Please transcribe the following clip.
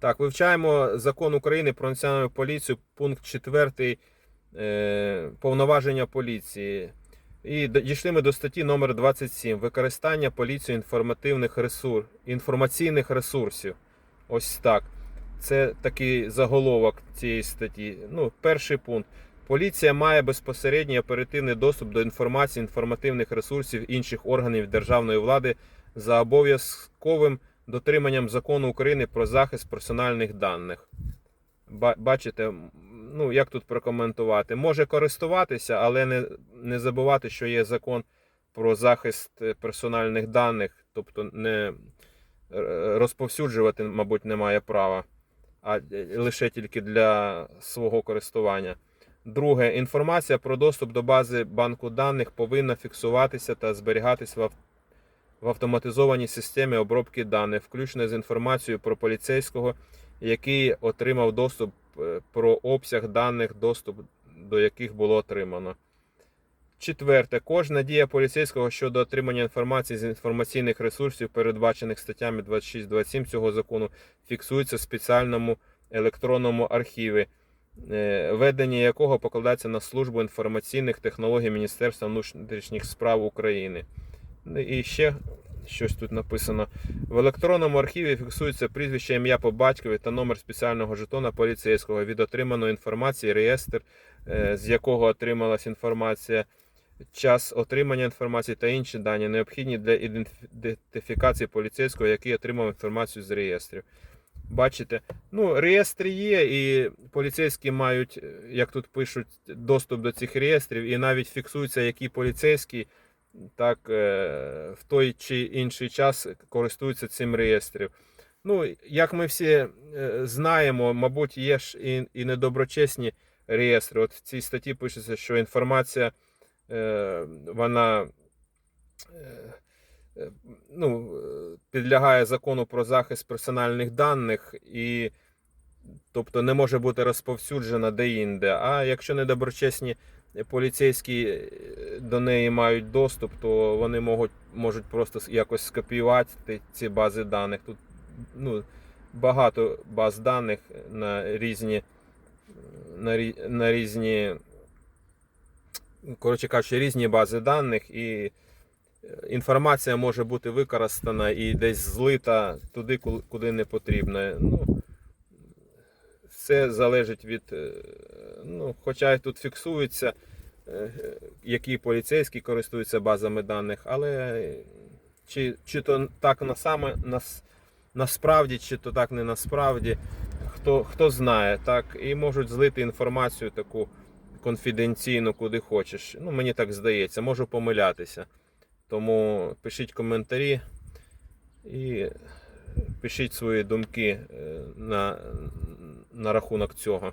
Так, вивчаємо закон України про національну поліцію, пункт 4 е, повноваження поліції. І дійшли ми до статті номер 27 використання поліцією інформативних ресур... інформаційних ресурсів. Ось так. Це такий заголовок цієї статті. Ну, перший пункт. Поліція має безпосередній оперативний доступ до інформації інформативних ресурсів інших органів державної влади за обов'язковим дотриманням закону України про захист персональних даних. Бачите, ну як тут прокоментувати? Може користуватися, але не, не забувати, що є закон про захист е, персональних даних, тобто не е, розповсюджувати, мабуть, немає права, а е, лише тільки для свого користування. Друге, інформація про доступ до бази банку даних повинна фіксуватися та зберігатися в в автоматизованій системі обробки даних, включно з інформацією про поліцейського, який отримав доступ е, про обсяг даних, доступ до яких було отримано. Четверте, кожна дія поліцейського щодо отримання інформації з інформаційних ресурсів, передбачених статтями 26-27 цього закону, фіксується в спеціальному електронному архіві, е, ведення якого покладається на службу інформаційних технологій Міністерства внутрішніх справ України. І ще щось тут написано. В електронному архіві фіксується прізвище, ім'я по батькові та номер спеціального жетона поліцейського від отриманої інформації, реєстр, е, з якого отрималась інформація, час отримання інформації та інші дані, необхідні для ідентифікації поліцейського, який отримав інформацію з реєстрів. Бачите, ну, реєстри є, і поліцейські мають, е, як тут пишуть, доступ до цих реєстрів, і навіть фіксується, який поліцейський так е, в той чи інший час користуються цим реєстрів. Ну, як ми всі е, знаємо, мабуть, є ж і, і недоброчесні реєстри. От в цій статті пишеться, що інформація е, вона ну, підлягає закону про захист персональних даних і тобто не може бути розповсюджена де-інде. А якщо недоброчесні поліцейські е, до неї мають доступ, то вони можуть, можуть просто якось скопіювати ці бази даних. Тут ну, багато баз даних на різні, на, на різні, коротше кажучи, різні бази даних, і е, інформація може бути використана і десь злита туди, куди не потрібно. Ну, все залежить від. е, Ну, хоча тут фіксується, е, які поліцейські користуються базами даних, але чи, чи то так на саме, нас, насправді, чи то так не насправді, хто, хто знає, так, і можуть злити інформацію таку конфіденційну, куди хочеш. Ну, мені так здається, можу помилятися. Тому пишіть коментарі і пишіть свої думки е, на, на рахунок цього.